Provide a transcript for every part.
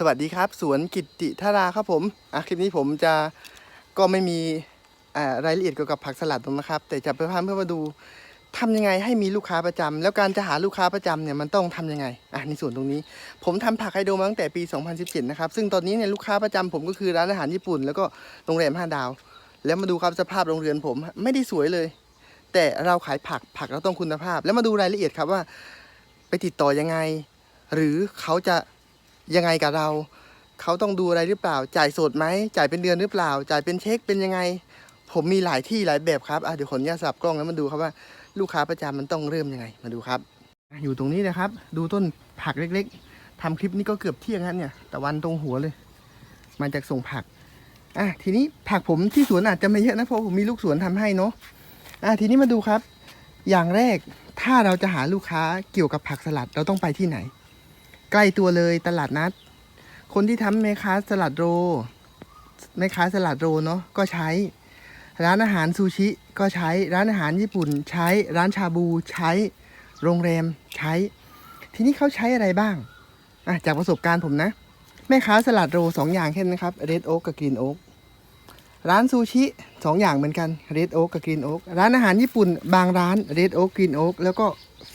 สวัสดีครับ สวนกิตติธาราครับผมอะคลิปนี้ผมจะก็ไม่มีอ่ารายละเอียดเกี่ยวกับผักสลัดตรงนะครับ แต่จะไปพาเพื่อนมาดูทำยังไงให้มีลูกค้าประจำแล้วการจะหาลูกค้าประจำเนี่ยมันต้องทำยังไงอะในส่วนตรงนี้ ผมทำผักไฮโดรมาตั้งแต่ปี 2017 นะครับ ซึ่งตอนนี้เนี่ยลูกค้าประจำผมก็คือร้านอาหารญี่ปุ่น แล้วก็โรงแรมห้าดาว แล้วมาดูครับสภาพโรงเรือนผมไม่ได้สวยเลย แต่เราขายผักผักเราต้องคุณภาพ แล้วมาดูรายละเอียดครับว่า ไปติดต่อยังไง หรือเขาจะ ยังไงกับเรา เขาต้องดูอะไรหรือเปล่า จ่ายสดไหม จ่ายเป็นเดือนหรือเปล่า จ่ายเป็นเช็คเป็นยังไง ผมมีหลายที่หลายแบบครับอะเดี๋ยวขออนุญาตสับกล้องแล้วมาดูครับว่าลูกค้าประจำมันต้องเริ่มยังไง มาดูครับ อยู่ตรงนี้นะครับ ดูต้นผักเล็ก ๆทำคลิปนี้ก็เกือบเที่ยงแล้วเนี่ยตะวันตรงหัวเลย มาจากส่งผักอะทีนี้ผักผมที่สวนอาจจะไม่เยอะนะเพราะผมมีลูกสวนทำให้เนาะอะทีนี้มาดูครับ อย่างแรกถ้าเราจะหาลูกค้าเกี่ยวกับผักสลัดเราต้องไปที่ไหน ใกล้ตัวเลยตลาดนัด คนที่ทำแม่ค้าสลัดโรแม่ค้าสลัดโรเนาะก็ใช้ ร้านอาหารซูชิก็ใช้ร้านอาหารญี่ปุ่นใช้ร้านชาบูใช้ โรงแรมใช้ ทีนี้เขาใช้อะไรบ้างอะจากประสบการณ์ผมนะ แม่ค้าสลัดโรสองอย่างแค่นั้นนะครับเรดโอ๊กกับกรีนโอ๊กร้านซูชิสองอย่างเหมือนกันเรดโอ๊กกับกรีนโอ๊กร้านอาหารญี่ปุ่นบางร้านเรดโอ๊กกรีนโอ๊กแล้วก็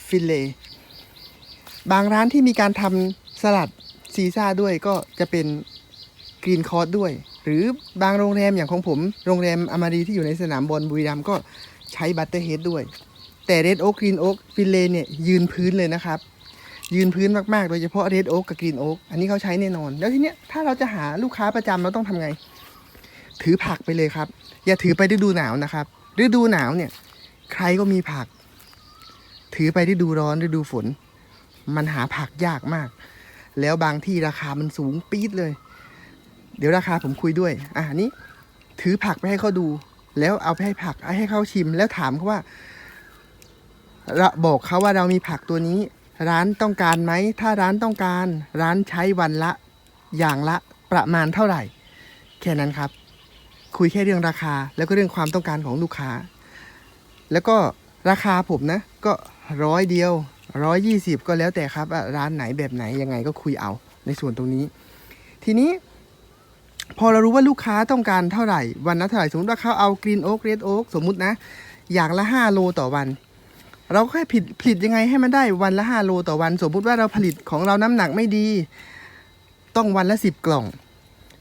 ฟิลเล่ บางร้านที่มีการทำสลัดซีซ่าด้วยก็จะเป็นกรีนคอร์สด้วย หรือบางโรงแรมอย่างของผมโรงแรมอมารีที่อยู่ในสนามบอลบุรีรัมย์ก็ใช้บัตเตอร์เฮดด้วย แต่เรดโอ๊กกรีนโอ๊กฟิลเลเนี่ยยืนพื้นเลยนะครับ ยืนพื้นมากๆ โดยเฉพาะเรดโอ๊กกับกรีนโอ๊กอันนี้เขาใช้แน่นอน แล้วทีเนี้ยถ้าเราจะหาลูกค้าประจำเราต้องทำไง ถือผักไปเลยครับ อย่าถือไปฤดูหนาวนะครับฤดูหนาวเนี่ย ใครก็มีผัก ถือไปฤดูร้อนฤดูฝน มันหาผักยากมาก แล้วบางที่ราคามันสูงปี๊ดเลย เดี๋ยวราคาผมคุยด้วย อะนนี้ ถือผักไปให้เขาดู แล้วเอาไปให้ผักให้เขาชิม แล้วถามเขาว่าเราบอกเขาว่าเรามีผักตัวนี้ ร้านต้องการไหม ถ้าร้านต้องการ ร้านใช้วันละ อย่างละประมาณเท่าไหร่ แค่นั้นครับ คุยแค่เรื่องราคา แล้วก็เรื่องความต้องการของลูกค้า แล้วก็ราคาผมนะ ก็ร้อยเดียว ร้อยยี่สิบก็แล้วแต่ครับอะร้านไหนแบบไหนยังไงก็คุยเอาในส่วนตรงนี้ ทีนี้ พอเรารู้ว่าลูกค้าต้องการเท่าไหร่ วันละเท่าไหร่ สมมติว่าเขาเอากรีนโอ๊กเรดโอ๊กสมมุตินะ อย่างละห้าโลต่อวัน เราก็แค่ผลิตผลิตยังไงให้มันได้วันละห้าโลต่อวัน สมมุติว่าเราผลิตของเราน้ำหนักไม่ดี ต้องวันละสิบกล่อง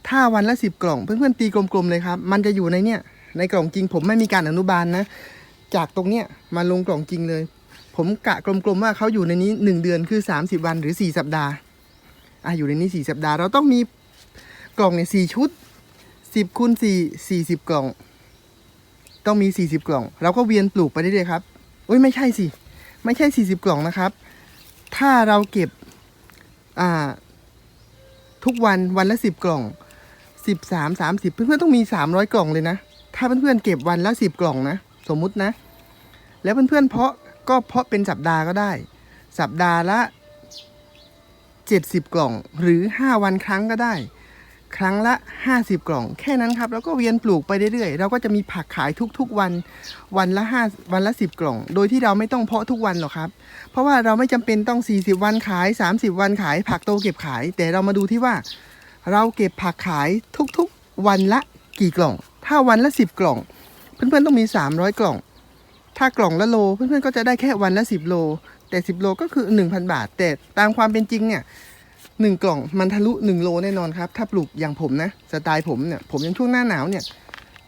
ถ้าวันละสิบกล่อง เพื่อนๆตีกลมๆเลยครับ มันจะอยู่ในเนี่ยในกล่องจริงผมไม่มีการอนุบาลนะจากตรงเนี้ยมาลงกล่องจริงเลย ผมกะกลมๆว่าเขาอยู่ในนี้หนึ่งเดือนคือสามสิบวันหรือสี่สัปดาห์อะอยู่ในนี้สี่สัปดาห์ เราต้องมีกล่องเนี่ยสี่ชุดสิบคูณสี่สี่สิบกล่อง ต้องมีสี่สิบกล่อง เราก็เวียนปลูกไปเรื่อยๆครับอุ้ยไม่ใช่สิ ไม่ใช่สี่สิบกล่องนะครับ ถ้าเราเก็บอ่าทุกวันวันละสิบกล่องสิบสามสามสิบเพื่อนๆต้องมีสามร้อยกล่องเลยนะ ถ้าเพื่อนๆเก็บวันละสิบกล่องนะ สมมุตินะ แล้วเพื่อนๆเพาะ ก็เพาะเป็นสัปดาห์ก็ได้ สัปดาห์ละเจ็ดสิบกล่องหรือห้าวันครั้งก็ได้ ครั้งละห้าสิบกล่อง แค่นั้นครับ แล้วก็เวียนปลูกไปเรื่อยๆ เราก็จะมีผักขายทุกๆวัน วันละห้าวันละสิบกล่อง โดยที่เราไม่ต้องเพาะทุกวันหรอกครับ เพราะว่าเราไม่จำเป็นต้อง 40 วันขาย 30 วันขาย ผักโตเก็บขาย แต่เรามาดูที่ว่า เราเก็บผักขายทุกๆ วันละกี่กล่อง ถ้าวันละ 10 กล่อง เพื่อนๆต้องมี 300 กล่อง ถ้ากล่องละโลเพื่อนๆก็จะได้แค่วันละ 10 โล แต่ 10 โลก็คือ 1,000 บาท แต่ตามความเป็นจริงเนี่ยหนึ่งกล่องมันทะลุ 1 โลแน่นอนครับ ถ้าปลูกอย่างผมนะสไตล์ผมเนี่ยผมยังช่วงหน้าหนาวเนี่ย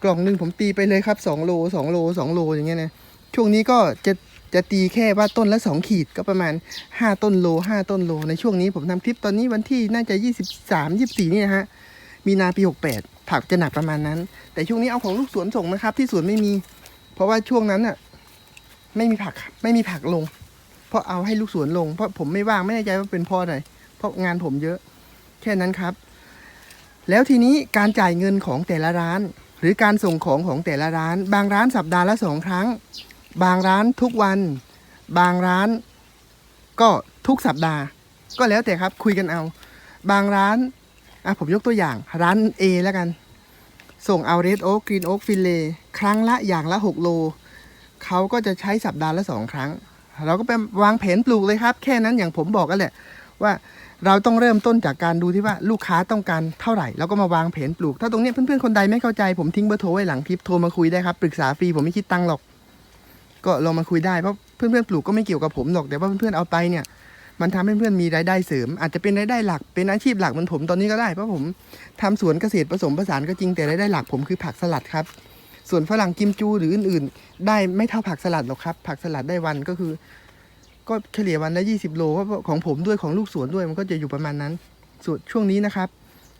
กล่องหนึ่งผมตีไปเลยครับ 2 โล 2 โล 2 โลอย่างเงี้ยนะช่วงนี้ก็จะจะตีแค่ว่าต้นละ 2 ขีดก็ประมาณ 5 ต้นโล 5 ต้นโล ในช่วงนี้ผมทำคลิปตอนนี้วันที่น่าจะ 23 24 นี่นะฮะมีนาปี 68 ผักจะหนักประมาณนั้น แต่ช่วงนี้เอาของลูกสวนส่งนะครับ ที่สวนไม่มี เพราะว่าช่วงนั้นอะ ไม่มีผักไม่มีผักลง เพราะเอาให้ลูกสวนลง เพราะผมไม่ว่างไม่แน่ใจว่าเป็นพราะอะไรเพราะงานผมเยอะ แค่นั้นครับ แล้วทีนี้การจ่ายเงินของแต่ละร้าน หรือการส่งของของแต่ละร้าน บางร้านสัปดาห์ละสองครั้ง บางร้านทุกวัน บางร้าน ก็ทุกสัปดาห์ ก็แล้วแต่ครับคุยกันเอา บางร้านอะผมยกตัวอย่างร้าน A แล้วกัน ส่งเอาเรดโอ๊กกรีนโอ๊กฟิลเล่ครั้งละอย่างละ 6 โล เขาก็จะใช้สัปดาห์ละสองครั้ง เราก็ไปวางแผนปลูกเลยครับ แค่นั้นอย่างผมบอกกันแหละว่าเราต้องเริ่มต้นจากการดูที่ว่าลูกค้าต้องการเท่าไหร่แล้วก็มาวางแผนปลูก ถ้าตรงนี้เพื่อนๆคนใดไม่เข้าใจผมทิ้งเบอร์โทรไว้หลังคลิปโทรมาคุยได้ครับปรึกษาฟรีผมไม่คิดตังค์หรอก ก็ลองมาคุยได้เพราะเพื่อนๆปลูกก็ไม่เกี่ยวกับผมหรอกแต่ว่าเพื่อนๆเอาไปเนี่ยมันทำให้เพื่อนมีรายได้เสริม อาจจะเป็นรายได้หลักเป็นอาชีพหลักเหมือนผมตอนนี้ก็ได้เพราะผมทำสวนเกษตรผสมผสานก็จริงแต่รายได้หลักผมคือผักสลัดครับ ส่วนฝรั่งกิมจูหรืออื่นๆ ได้ไม่เท่าผักสลัดหรอกครับ ผักสลัดได้วันก็คือ ก็เฉลี่ยวันละ20 โลเพราะของผมด้วยของลูกสวนด้วยมันก็จะอยู่ประมาณนั้น ส่วนช่วงนี้นะครับ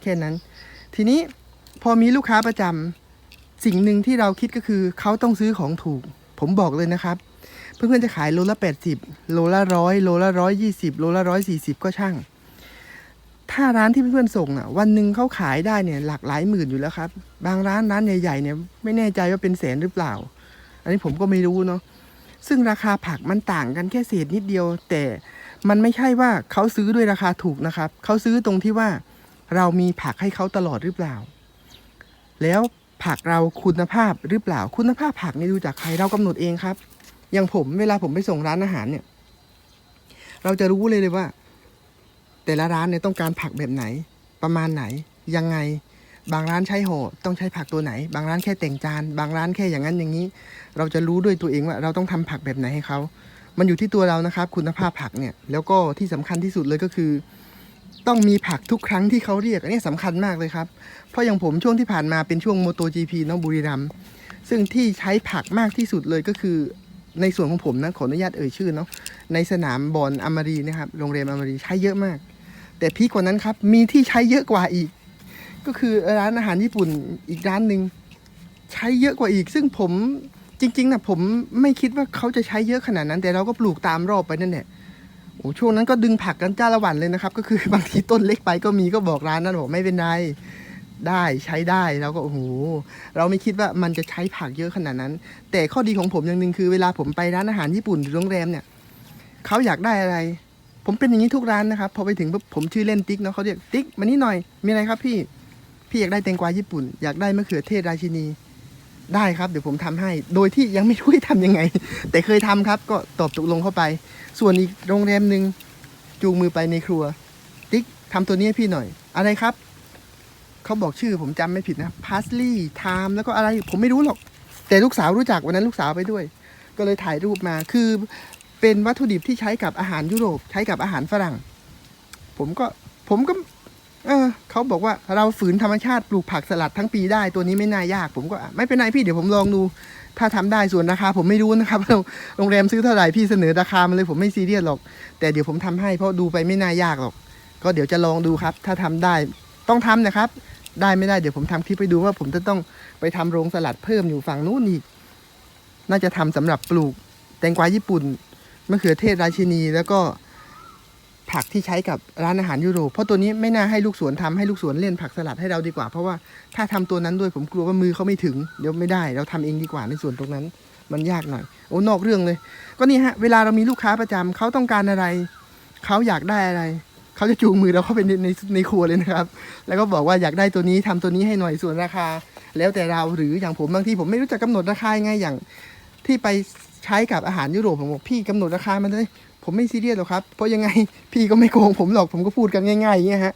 แค่นั้น ทีนี้พอมีลูกค้าประจำสิ่งหนึ่งที่เราคิดก็คือเขาต้องซื้อของถูก ผมบอกเลยนะครับ เพื่อนๆจะขายโลละ 80 โลละร้อยโลละร้อยยี่สิบโลละร้อยสี่สิบก็ช่าง ถ้าร้านที่เพื่อนๆส่งอะ วันหนึ่งเขาขายได้เนี่ย หลักหลายหมื่นอยู่แล้วครับ บางร้านร้านใหญ่ๆเนี่ยไม่แน่ใจว่าเป็นแสนหรือเปล่า อันนี้ผมก็ไม่รู้เนาะซึ่งราคาผักมันต่างกันแค่เศษนิดเดียว แต่มันไม่ใช่ว่าเขาซื้อด้วยราคาถูกนะครับเขาซื้อตรงที่ว่าเรามีผักให้เขาตลอดหรือเปล่า แล้วผักเราคุณภาพหรือเปล่า คุณภาพผักนี่ดูจากใครเรากำหนดเองครับ อย่างผมเวลาผมไปส่งร้านอาหารเนี่ย เราจะรู้เลยเลยว่า แต่ละร้านเนี่ยต้องการผักแบบไหน ประมาณไหน ยังไง บางร้านใช้โห่ต้องใช้ผักตัวไหน บางร้านแค่แต่งจาน บางร้านแค่อย่างนั้นอย่างนี้ เราจะรู้ด้วยตัวเองว่าเราต้องทำผักแบบไหนให้เขา มันอยู่ที่ตัวเรานะครับ คุณภาพผักเนี่ย แล้วก็ที่สำคัญที่สุดเลยก็คือ ต้องมีผักทุกครั้งที่เขาเรียก อันนี้สำคัญมากเลยครับ เพราะอย่างผมช่วงที่ผ่านมาเป็นช่วงโมโต GP น้องบุรีรัมย์ซึ่งที่ใช้ผักมากที่สุดเลยก็คือในส่วนของผมนะขออนุญาตเอ่ยชื่อเนาะในสนามบอลอมรีนะครับโรงเรียนอมรีใช้เยอะมาก แต่พีกว่านั้นครับ มีที่ใช้เยอะกว่าอีก ก็คือร้านอาหารญี่ปุ่นอีกร้านหนึ่งใช้เยอะกว่าอีก ซึ่งผมจริงๆนะผมไม่คิดว่าเขาจะใช้เยอะขนาดนั้น แต่เราก็ปลูกตามรอบไปนั่นแหละโอ้ช่วงนั้นก็ดึงผักกันจ้าละวันเลยนะครับ ก็คือบางทีต้นเล็กไปก็มีก็บอกร้านนั้นบอกไม่เป็นไรได้ใช้ได้แล้วก็โอ้โหเราไม่คิดว่ามันจะใช้ผักเยอะขนาดนั้น แต่ข้อดีของผมอย่างหนึ่งคือเวลาผมไปร้านอาหารญี่ปุ่นหรือโรงแรมเนี่ยเขาอยากได้อะไร ผมเป็นอย่างนี้ทุกร้านนะครับพอไปถึงปุ๊บผมชื่อเล่นติ๊กเนาะเขาเรียกติ๊กมานี่หน่อยมีอะไรครับพี่พี่อยากได้แตงกวาญี่ปุ่น อยากได้มะเขือเทศราชินี ได้ครับเดี๋ยวผมทำให้ โดยที่ยังไม่รู้จะทำยังไง แต่เคยทำครับ ก็ตอบตกลงเข้าไป ส่วนอีกโรงแรมหนึ่งจูงมือไปในครัว ติ๊กทำตัวนี้ให้พี่หน่อย อะไรครับเขาบอกชื่อผมจำไม่ผิดนะพาสลีย์ไทม์แล้วก็อะไรผมไม่รู้หรอก แต่ลูกสาวรู้จักวันนั้นลูกสาวไปด้วย ก็เลยถ่ายรูปมาคือ เป็นวัตถุดิบที่ใช้กับอาหารยุโรป ใช้กับอาหารฝรั่ง ผมก็ผมก็ เออเขาบอกว่าเราฝืนธรรมชาติปลูกผักสลัดทั้งปีได้ตัวนี้ไม่น่ายาก ผมก็ไม่เป็นไรพี่เดี๋ยวผมลองดู ถ้าทำได้ส่วนราคาผมไม่รู้นะครับโรงแรมซื้อเท่าไหร่พี่เสนอราคามาเลยผมไม่ซีเรียสหรอก แต่เดี๋ยวผมทำให้เพราะดูไปไม่น่ายากหรอก ก็เดี๋ยวจะลองดูครับ ถ้าทำได้ต้องทำนะครับ ได้ไม่ได้เดี๋ยวผมทำคลิปไปดูว่าผมจะต้องไปทำโรงสลัดเพิ่มอยู่ฝั่งนู้นอีกน่าจะทำสำหรับปลูกแตงกวาญี่ปุ่น มะเขือเทศราชินี แล้วก็ผักที่ใช้กับร้านอาหารยุโรปเพราะตัวนี้ไม่น่าให้ลูกสวนทำให้ลูกสวนเล่นผักสลัดให้เราดีกว่า เพราะว่าถ้าทำตัวนั้นด้วยผมกลัวว่ามือเขาไม่ถึงเดี๋ยวไม่ได้ เราทำเองดีกว่าในส่วนตรงนั้น มันยากหน่อย โอ้นอกเรื่องเลย ก็นี่ฮะเวลาเรามีลูกค้าประจำเขาต้องการอะไรเขาอยากได้อะไรเขาจะจูงมือเราเข้าไปในในในครัวเลยนะครับ แล้วก็บอกว่าอยากได้ตัวนี้ทำตัวนี้ให้หน่อยส่วนราคา แล้วแต่เราหรืออย่างผมบางทีผมไม่รู้จักกำหนดราคายังไงอย่างที่ไป ใช้กับอาหารยุโรปผมบอกพี่กำหนดราคามันเลย ผมไม่ซีเรียสหรอกครับ เพราะยังไงพี่ก็ไม่โกงผมหรอกผมก็พูดกันง่ายๆอย่างเงี้ยฮะ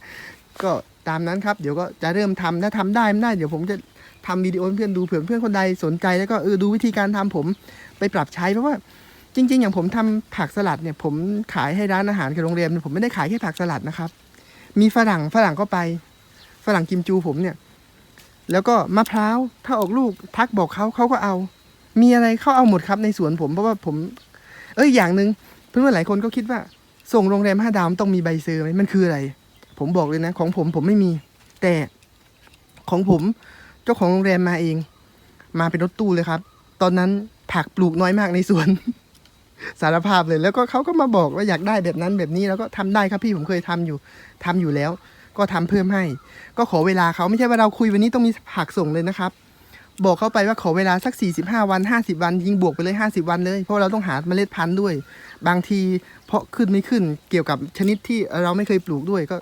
ก็ตามนั้นครับเดี๋ยวก็จะเริ่มทำถ้าทำได้ไม่ได้ เดี๋ยวผมจะทำวิดีโอเพื่อนดูเผื่อเพื่อนคนใดสนใจแล้วก็เออดูวิธีการทำผมไปปรับใช้เพราะว่าจริง ๆ อย่างผมทำผักสลัดเนี่ย ผมขายให้ร้านอาหารกับโรงแรมเนี่ยผมไม่ได้ขายแค่ผักสลัดนะครับ มีฝรั่งฝรั่งก็ไป ฝรั่งกิมจูผมเนี่ย แล้วก็มะพร้าวถ้าออกลูกทักบอกเขาเขาก็เอา มีอะไรเขาเอาหมดครับในสวนผมเพราะว่าผม เอ้ยอย่างหนึ่งเพื่อนๆหลายคนก็คิดว่า ส่งโรงแรมห้าดาวต้องมีใบเซอร์ไหมมันคืออะไร ผมบอกเลยนะ ของผมผมไม่มี แต่ของผมเจ้าของโรงแรมมาเอง มาเป็นรถตู้เลยครับ ตอนนั้นผักปลูกน้อยมากในสวน สารภาพเลย แล้วก็เขาก็มาบอกว่าอยากได้แบบนั้นแบบนี้แล้วก็ทำได้ครับพี่ผมเคยทำอยู่ทำอยู่แล้ว ก็ทำเพิ่มให้ ก็ขอเวลาเขาไม่ใช่ว่าเราคุยวันนี้ต้องมีผักส่งเลยนะครับ บอกเขาไปว่าขอเวลาสัก 45 วัน 50 วัน ยิงบวกไปเลย 50 วันเลย เพราะเราต้องหาเมล็ดพันธุ์ด้วย บางทีเพราะขึ้นไม่ขึ้นเกี่ยวกับชนิดที่เราไม่เคยปลูกด้วย ก็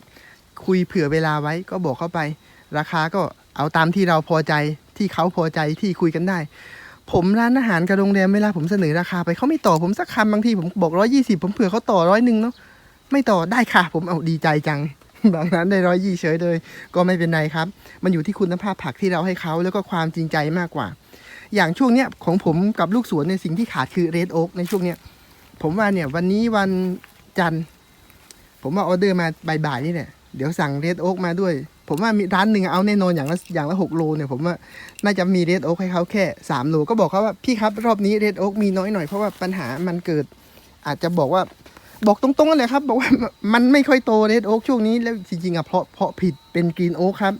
คุยเผื่อเวลาไว้ก็บอกเขาไป ราคาก็เอาตามที่เราพอใจที่เขาพอใจที่คุยกันได้ ผมร้านอาหารกับโรงแรมเวลาผมเสนอราคาไปเขาไม่ต่อผมสักคำบางทีผมบอกร้อยี่สิบผมเผื่อเขาต่อร้อยหนึ่งเนาะไม่ต่อได้ค่ะ ผมเอาดีใจจัง บางนั้นได้ร้อยยี่เฉยเลย ก็ไม่เป็นไรครับ มันอยู่ที่คุณภาพผักที่เราให้เขาแล้วก็ความจริงใจมากกว่า อย่างช่วงเนี้ยของผมกับลูกสวนในสิ่งที่ขาดคือเรดโอ๊กในช่วงเนี้ยผมว่าเนี่ยวันนี้วันจันทร์ผมว่าออเดอร์มาบ่ายๆนี่แหละเดี๋ยวสั่งเรดโอ๊กมาด้วย ผมว่ามีร้านหนึ่งเอาแน่นอนอย่างละอย่างละหกโลเนี่ยผมว่าน่าจะมีเรดโอ๊กให้เขาแค่สามโลก็บอกเขาว่าพี่ครับรอบนี้เรดโอ๊กมีน้อยหน่อยเพราะว่าปัญหามันเกิด อาจจะบอกว่า บอกตรงๆนั่นแหละครับ บอกว่ามันไม่ค่อยโตเรดโอ๊กช่วงนี้แล้วจริงๆอะเพราะเพราะผิดเป็นกรีนโอ๊กครับ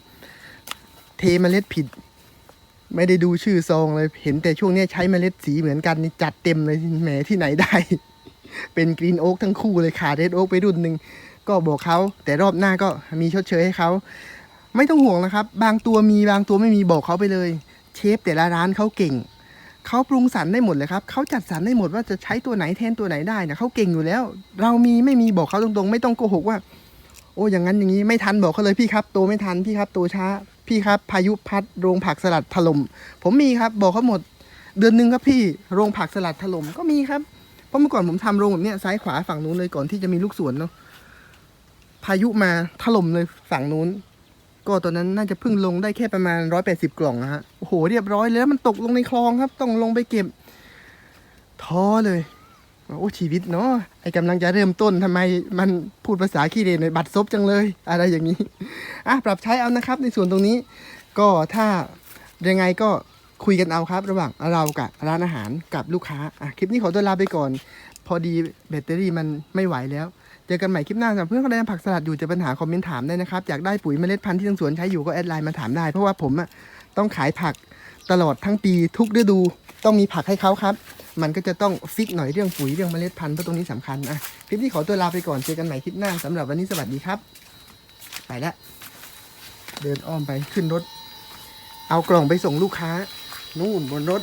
เทเมล็ดผิด ไม่ได้ดูชื่อซองเลยเห็นแต่ช่วงนี้ใช้เมล็ดสีเหมือนกันนี่จัดเต็มเลยแหมที่ไหนได้ เป็นกรีนโอ๊กทั้งคู่เลยขาดเรดโอ๊กไปรุ่นหนึ่งก็บอกเขาแต่รอบหน้าก็มีชดเชยให้เขาไม่ต้องห่วงนะครับ บางตัวมีบางตัวไม่มีบอกเขาไปเลย เชฟแต่ละร้านเขาเก่ง เขาปรุงสรรได้หมดเลยครับเขาจัดสรรได้หมดว่าจะใช้ตัวไหนแทนตัวไหนได้นะเขาเก่งอยู่แล้ว เรามีไม่มีบอกเขาตรงๆ ไม่ต้องโกหกว่า โอ้อย่างนั้นอย่างนี้ไม่ทันบอกเขาเลยพี่ครับโตไม่ทันพี่ครับโตช้า พี่ครับ พายุพัดโรงผักสลัดถล่มผมมีครับบอกเขาหมด เดือนหนึ่งครับพี่โรงผักสลัดถล่มก็มีครับเพราะเมื่อก่อนผมทำโรงแบบเนี้ยซ้ายขวาฝั่งนู้นเลยก่อนที่จะมีลูกสวนเนาะพายุมาถล่มเลยฝั่งนู้น ก็ตอนนั้นน่าจะเพิ่งลงได้แค่ประมาณร้อยแปดสิบกล่องนะฮะ โอ้โห เรียบร้อยเลยแล้วมันตกลงในคลองครับ ต้องลงไปเก็บ ท้อเลย โอ้ชีวิตเนาะ ไอ้กำลังจะเริ่มต้นทำไมมันพูดภาษาขี้เรนในบัตรซบจังเลย อะไรอย่างนี้ อะ ปรับใช้เอานะครับ ในส่วนตรงนี้ ก็ถ้ายังไงก็คุยกันเอาครับ ระหว่างเรากับร้านอาหารกับลูกค้า อะ คลิปนี้ขอตัวลาไปก่อน พอดีแบตเตอรี่มันไม่ไหวแล้ว เจอกันใหม่คลิปหน้าสำหรับเพื่อนคนใดทำผักสลัดอยู่เจะปัญหาคอมเมนต์ถามได้นะครับ อยากได้ปุ๋ยเมล็ดพันธุ์ที่ทางสวนใช้อยู่ก็แอดไลน์มาถามได้ เพราะว่าผมอะต้องขายผักตลอดทั้งปีทุกฤดูต้องมีผักให้เขาครับ มันก็จะต้องฟิกหน่อยเรื่องปุ๋ยเรื่องเมล็ดพันธุ์เพราะตรงนี้สำคัญอะคลิปนี้ขอตัวลาไปก่อนเจอกันใหม่คลิปหน้าสำหรับวันนี้สวัสดีครับ ไปล้วเดินอ้อมไปขึ้นรถ เอากล่องไปส่งลูกค้า นู่นบนรถ